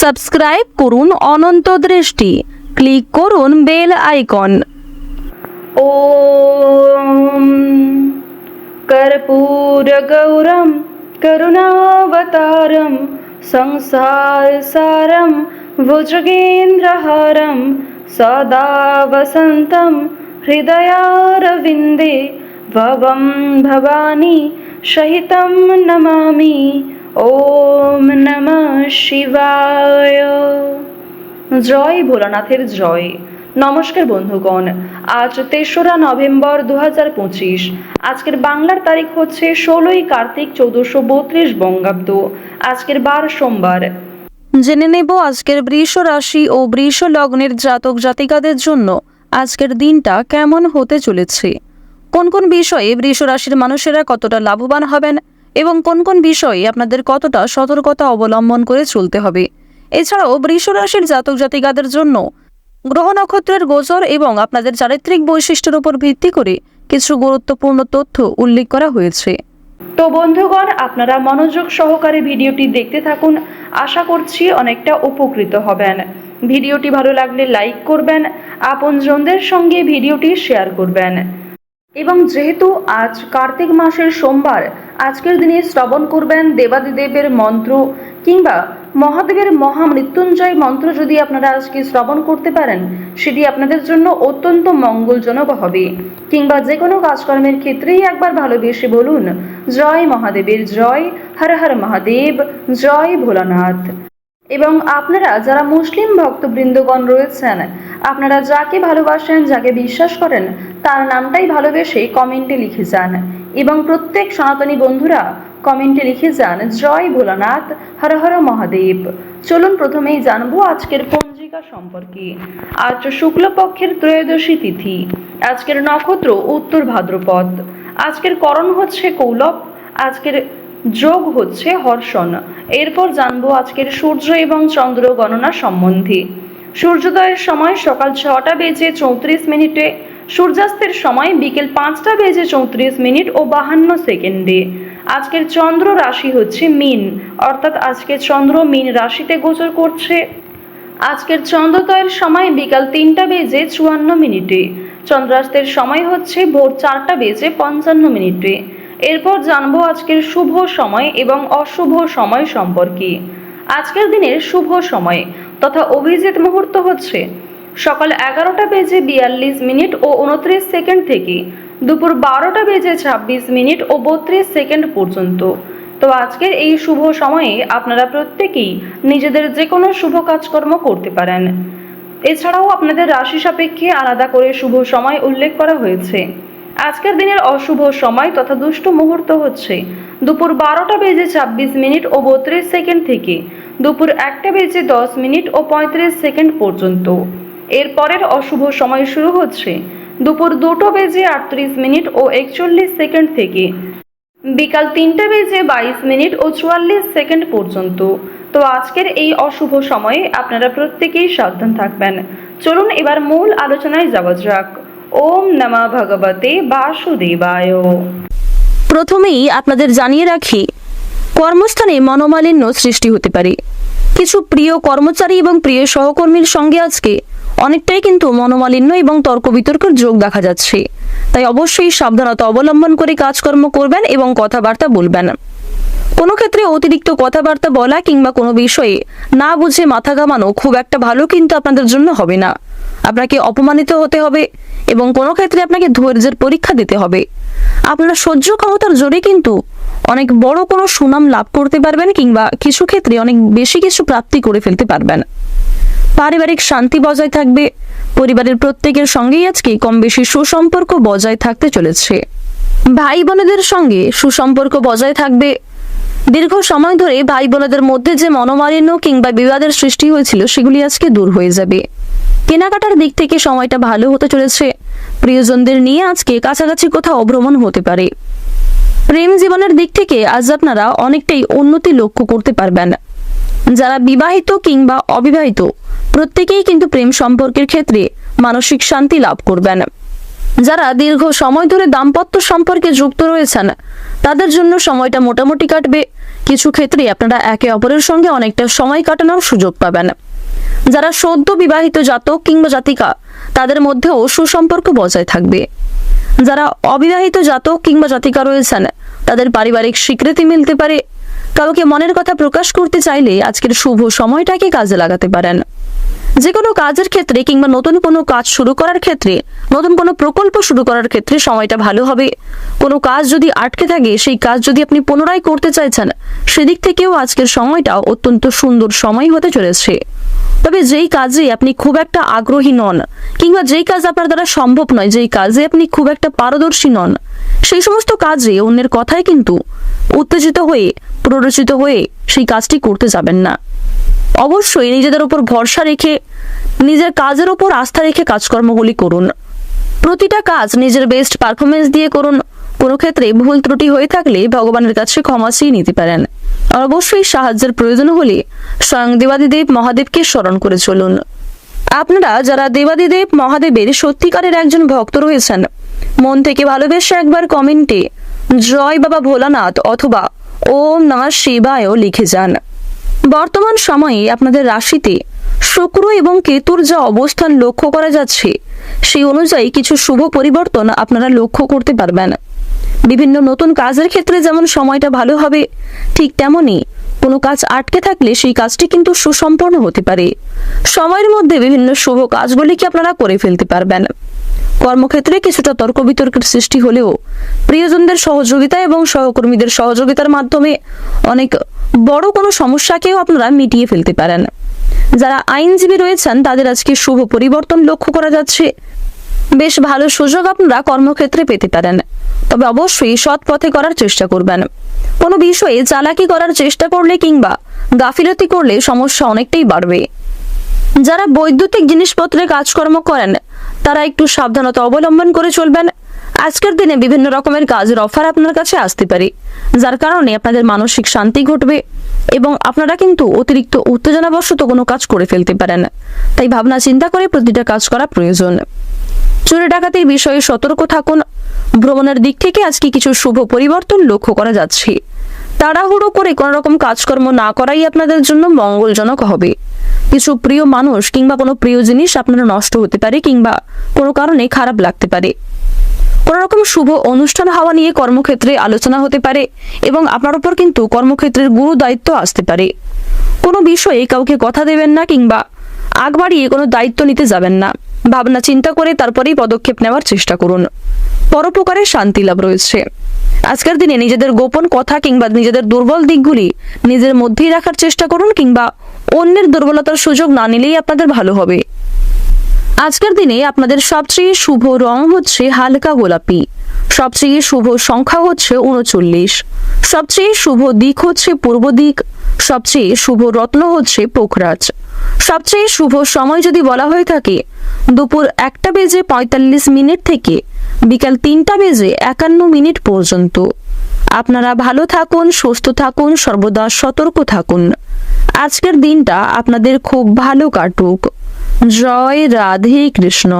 Subscribe করুন অনন্ত দৃষ্টি click করুন বেল আইকন ॐ कर्पूरगौरं करुणावतारं संसारसारं भुजगेन्द्रहारं सदा वसन्तं हृदयारविन्दे भवं भवानी सहितं नमामि ওম নম শিবায়। জয় ভোলানাথের জয়। নমস্কার বন্ধুগণ, আজ তেসরা নভেম্বর দু পঁচিশ। আজকের বাংলার তারিখ হচ্ছে ষোলোই কার্তিক চৌদ্দশো বত্রিশ বঙ্গাব্দ। আজকের বার সোমবার। জেনে নেব আজকের বৃষ রাশি ও বৃষ লগ্নের জাতক জাতিকাদের জন্য আজকের দিনটা কেমন হতে চলেছে। কোন কোন বিষয়ে বৃষ রাশির মানুষেরা কতটা লাভবান হবেন এবং কোন কোন বিষয়ে আপনাদের কতটা সতর্কতা অবলম্বন করে চলতে হবে। এছাড়াও বৃষ রাশির জাতক জাতিকাদের জন্য গ্রহ নক্ষত্রের গোচর এবং আপনাদের চারিত্রিক বৈশিষ্ট্যের উপর ভিত্তি করে কিছু গুরুত্বপূর্ণ তথ্য উল্লেখ করা হয়েছে। তো বন্ধুগণ, আপনারা মনোযোগ সহকারে ভিডিওটি দেখতে থাকুন। আশা করছি অনেকটা উপকৃত হবেন। ভিডিওটি ভালো লাগলে লাইক করবেন, আপনজনদের সঙ্গে ভিডিওটি শেয়ার করবেন। এবং যেহেতু আজ কার্তিক মাসের সোমবার আজকের দিনে শ্রবণ করবেন দেবাদিদেবের মন্ত্র কিংবা মহাদেবের মহামৃত্যুঞ্জয় মন্ত্র যদি আপনারা আজকে শ্রবণ করতে পারেন, সেটি আপনাদের জন্য অত্যন্ত মঙ্গলজনক হবে। কিংবা যে কোনো কাজকর্মের ক্ষেত্রেই একবার ভালোবেসে বলুন, জয় মহাদেবের জয়, হর হর মহাদেব, জয় ভোলানাথ। এবং আপনারা যারা মুসলিম ভক্তবৃন্দগণ রয়েছেন, আপনারা যাকে ভালোবাসেন, যাকে বিশ্বাস করেন, তার নামটাই ভালোবেসে কমেন্টে লিখে যান। এবং প্রত্যেক সনাতনী বন্ধুরা কমেন্টে লিখে যান, জয় ভোলানাথ, হর হর মহাদেব। চলুন প্রথমেই জানব আজকের পঞ্জিকা সম্পর্কে। আজ শুক্লপক্ষের ত্রয়োদশী তিথি, আজকের নক্ষত্র উত্তর ভাদ্রপদ। আজকের করণ হচ্ছে কৌলভ আজকের যোগ হচ্ছে হর্ষণ। এরপর জানব আজকের সূর্য এবং চন্দ্র গণনা সম্বন্ধে। সূর্যোদয়ের সময় সকাল ছটা বেজে চৌত্রিশ মিনিটে সূর্যাস্তের সময় বিকেল পাঁচটা বেজে চৌত্রিশ মিনিট ও বাহান্ন সেকেন্ডে। আজকের চন্দ্র রাশি হচ্ছে মিন, অর্থাৎ আজকে চন্দ্র মিন রাশিতে গোচর করছে। আজকের চন্দ্রোদয়ের সময় বিকাল তিনটা বেজে চুয়ান্ন মিনিটে। চন্দ্রাস্তের সময় হচ্ছে ভোর চারটা বেজে পঞ্চান্ন মিনিটে। এরপর জানব আজকের শুভ সময় এবং অশুভ সময় সম্পর্কে। আজকের দিনের শুভ সময় তথা অভিজিৎ মুহূর্ত হচ্ছে সকাল এগারোটা বেজে বিয়াল্লিশ মিনিট ও উনত্রিশ সেকেন্ড থেকে দুপুর বারোটা বেজে ছাব্বিশ মিনিট ও বত্রিশ সেকেন্ড পর্যন্ত। তো আজকের এই শুভ সময়ে আপনারা প্রত্যেকেই নিজেদের যে কোনো শুভ কাজকর্ম করতে পারেন। এছাড়াও আপনাদের রাশি সাপেক্ষে আলাদা করে শুভ সময় উল্লেখ করা হয়েছে। আজকের দিনের অশুভ সময় তথা দুষ্ট মুহূর্ত হচ্ছে দুপুর বারোটা বেজে ছাব্বিশ মিনিট ও বত্রিশ সেকেন্ড থেকে দুপুর একটা বেজে দশ মিনিট ও পঁয়ত্রিশ সেকেন্ড পর্যন্ত। এর পরের অশুভ সময় শুরু হচ্ছে। দুপুর দুটো বেজে আটত্রিশ মিনিট ও একচল্লিশ সেকেন্ড থেকে। বিকাল তিনটে বেজে বাইশ মিনিট ও চুয়াল্লিশ সেকেন্ড পর্যন্ত। তো আজকের এই অশুভ সময়ে আপনারা প্রত্যেকেই সাবধান থাকবেন। চলুন এবার মূল আলোচনায় যাওয়া যাক। ওম নমা ভগবতে বাসুদেবায়। প্রথমেই আপনাদের জানিয়ে রাখি, কর্মস্থানে মনোমালিন্য সৃষ্টি হতে পারে। কিছু প্রিয় কর্মচারী এবং প্রিয় সহকর্মীর সঙ্গে আজকে অনেকটাই কিন্তু মনোমালিন্য এবং তর্ক বিতর্কের যোগ দেখা যাচ্ছে। তাই অবশ্যই সাবধানতা অবলম্বন করে কাজকর্ম করবেন এবং কথাবার্তা বলবেন। কোনো ক্ষেত্রে অতিরিক্ত কথাবার্তা বলা কিংবা কোনো বিষয়ে না বুঝে মাথা ঘামানো খুব একটা ভালো কিন্তু আপনাদের জন্য হবে না। আপনাকে অপমানিত হতে হবে এবং কোনো ক্ষেত্রে আপনাকে ধৈর্যের পরীক্ষা দিতে হবে। আপনার সহ্য ক্ষমতার জোরে কিন্তু অনেক বড় কোনো সুনাম লাভ করতে পারবেন কিংবা কিছু ক্ষেত্রে অনেক বেশি কিছু প্রাপ্তি করে ফেলতে পারবেন। পারিবারিক শান্তি বজায় থাকবে। পরিবারের প্রত্যেকের সঙ্গেই আজকে কম বেশি সুসম্পর্ক বজায় থাকতে চলেছে। ভাই বোনেদের সঙ্গে সুসম্পর্ক বজায় থাকবে। দীর্ঘ সময় ধরে ভাই বোনেদের মধ্যে যে মনোমালিন্য কিংবা বিবাদের সৃষ্টি হয়েছিল, সেগুলি আজকে দূর হয়ে যাবে। কেনাকাটার দিক থেকে সময়টা ভালো হতে চলেছে। প্রিয়জনদের নিয়ে আজকে কাছাকাছি কোথাও ভ্রমণ হতে পারে। প্রেম জীবনের দিক থেকে আজ আপনারা অনেকটাই উন্নতি লক্ষ্য করতে পারবেন। যারা বিবাহিত কিংবা অবিবাহিত, প্রত্যেকেই কিন্তু প্রেম সম্পর্কের ক্ষেত্রে মানসিক শান্তি লাভ করবেন। যারা দীর্ঘ সময় ধরে দাম্পত্য সম্পর্কে যুক্ত রয়েছেন, তাদের জন্য সময়টা মোটামুটি কাটবে। কিছু ক্ষেত্রে আপনারা একে অপরের সঙ্গে অনেকটা সময় কাটানোর সুযোগ পাবেন। যারা সদ্য বিবাহিত জাতক কিংবা জাতিকা, তাদের মধ্যেও সুসম্পর্ক বজায় থাকবে। যারা অবিবাহিত জাতক কিংবা জাতিকা রয়েছেন, তাদের পারিবারিক স্বীকৃতি মিলতে পারে। কাউকে মনের কথা প্রকাশ করতে চাইলে আজকের শুভ সময়টাকে কাজে লাগাতে পারেন। যে কোনো কাজের ক্ষেত্রে কিংবা নতুন কোনো কাজ শুরু করার ক্ষেত্রে, নতুন কোনো প্রকল্প শুরু করার ক্ষেত্রে সময়টা ভালো হবে। কোনো কাজ যদি আটকে থাকে, সেই কাজ যদি আপনি পুনরায় করতে চাইছেন, সেদিক থেকেও আজকের সময়টা অত্যন্ত সুন্দর সময় হতে চলেছে। তবে যেই কাজে আপনি খুব একটা আগ্রহী নন, কিংবা যেই কাজ আপনার দ্বারা সম্ভব নয়, যেই কাজে আপনি খুব একটা পারদর্শী নন সেই সমস্ত কাজে অন্যের কথায় কিন্তু উত্তেজিত হয়ে, প্ররোচিত হয়ে সেই কাজটি করতে যাবেন না। অবশ্যই নিজেদের উপর ভরসা রেখে, নিজের কাজের উপর আস্থা রেখে কাজকর্মগুলি করুন। প্রতিটা কাজ নিজের বেস্ট পারফরমেন্স দিয়ে করুন। কোনো ক্ষেত্রে ভুল ত্রুটি হয়ে থাকলে ভগবানের কাছে ক্ষমা চেয়ে নিতে পারেন। অবশ্যই সাহায্যের প্রয়োজন হলে স্বয়ং দেবাদিদেব মহাদেবকে স্মরণ করে চলুন। আপনারা যারা দেবাদিদেব মহাদেবের সত্যিকারের একজন ভক্ত রয়েছেন মন থেকে ভালোবেসে একবার কমেন্টে, জয় বাবা ভোলানাথ অথবা ওম নমঃ শিবায়ও লিখে যান। বর্তমান সময়ে আপনাদের রাশিতে শুক্র এবং কেতুর যা অবস্থান লক্ষ্য করা যাচ্ছে, সেই অনুযায়ী কিছু শুভ পরিবর্তন আপনারা লক্ষ্য করতে পারবেন। বিভিন্ন নতুন কাজের ক্ষেত্রে যেমন সময়টা ভালো হবে, ঠিক তেমনই কোনো কাজ আটকে থাকলে সেই কাজটি কিন্তু সুসম্পন্ন হতে পারে। সময়ের মধ্যে বিভিন্ন শুভ কাজগুলিকে আপনারা করে ফেলতে পারবেন। কর্মক্ষেত্রে কিছুটা তর্ক বিতর্কের সৃষ্টি হলেও প্রিয়জনদের সহযোগিতা এবং সহকর্মীদের সহযোগিতার মাধ্যমে অনেক বড় কোনো সমস্যাকেও আপনারা মিটিয়ে ফেলতে পারেন। যারা আইনজীবী রয়েছেন, তাদের আজকে শুভ পরিবর্তন লক্ষ্য করা যাচ্ছে। বেশ ভালো সুযোগ আপনারা কর্মক্ষেত্রে পেতে পারেন। তবে অবশ্যই সৎ পথে করার চেষ্টা করবেন। কোনো বিষয়ে চালাকি করার চেষ্টা করলে কিংবা গাফিলতি করলে সমস্যা অনেকটাই বাড়বে। যারা বৈদ্যুতিক জিনিসপত্রে কাজকর্ম করেন তারা একটু সাবধানতা অবলম্বন করে চলবেন। আজকের দিনে বিভিন্ন রকমের কাজের অফার আপনার কাছে আসতে পারে, যার কারণে আপনাদের মানসিক শান্তি ঘটবে এবং আপনারা কিন্তু অতিরিক্ত উত্তেজনাবশত কোনো কাজ করে ফেলতে পারেন। তাই ভাবনা চিন্তা করে প্রতিটা কাজ করা প্রয়োজন। চুরি ডাকাতির বিষয়ে সতর্ক থাকুন। ভ্রমণের দিক থেকে আজকে কিছু শুভ পরিবর্তন লক্ষ্য করা যাচ্ছে। তাড়াহুড়ো করে কোনো রকম কাজকর্ম না করাই আপনাদের জন্য মঙ্গলজনক হবে। কিছু প্রিয় মানুষ কিংবা কোনো প্রিয় জিনিস আপনার নষ্ট হতে পারে কিংবা কোনো কারণে খারাপ লাগতে পারে। কোনো রকম শুভ অনুষ্ঠান হওয়া নিয়ে কর্মক্ষেত্রে আলোচনা হতে পারে এবং আপনার উপর কিন্তু কর্মক্ষেত্রের গুরু দায়িত্ব আসতে পারে। কোনো বিষয়ে কাউকে কথা দেবেন না কিংবা আগ বাড়িয়ে কোনো দায়িত্ব নিতে যাবেন না। ভাবনা চিন্তা করে তারপরেই পদক্ষেপ নেওয়ার চেষ্টা করুন। পরোপকারের শান্তি লাভ রয়েছে। আজকের দিনে নিজেদের গোপন কথা কিংবা নিজেদের দুর্বল দিকগুলি নিজের মধ্যেই রাখার চেষ্টা করুন কিংবা অন্যের দুর্বলতার সুযোগ না নিলেই আপনাদের ভালো হবে। আজকের দিনে আপনাদের সবচেয়ে শুভ রং হচ্ছে হালকা গোলাপি। সবচেয়ে শুভ সংখ্যা হচ্ছে উনচল্লিশ। সবচেয়ে শুভ দিক হচ্ছে পূর্ব দিক। সবচেয়ে শুভ রত্ন হচ্ছে পোখরাজ। সবচেয়ে শুভ সময় যদি বলা হয়ে থাকে, দুপুর একটা বেজে পঁয়তাল্লিশ মিনিট থেকে বিকাল তিনটা বেজে একান্ন মিনিট পর্যন্ত। আপনারা ভালো থাকুন, সুস্থ থাকুন, সর্বদা সতর্ক থাকুন। আজকের দিনটা আপনাদের খুব ভালো কাটুক। জয় রাধে কৃষ্ণ।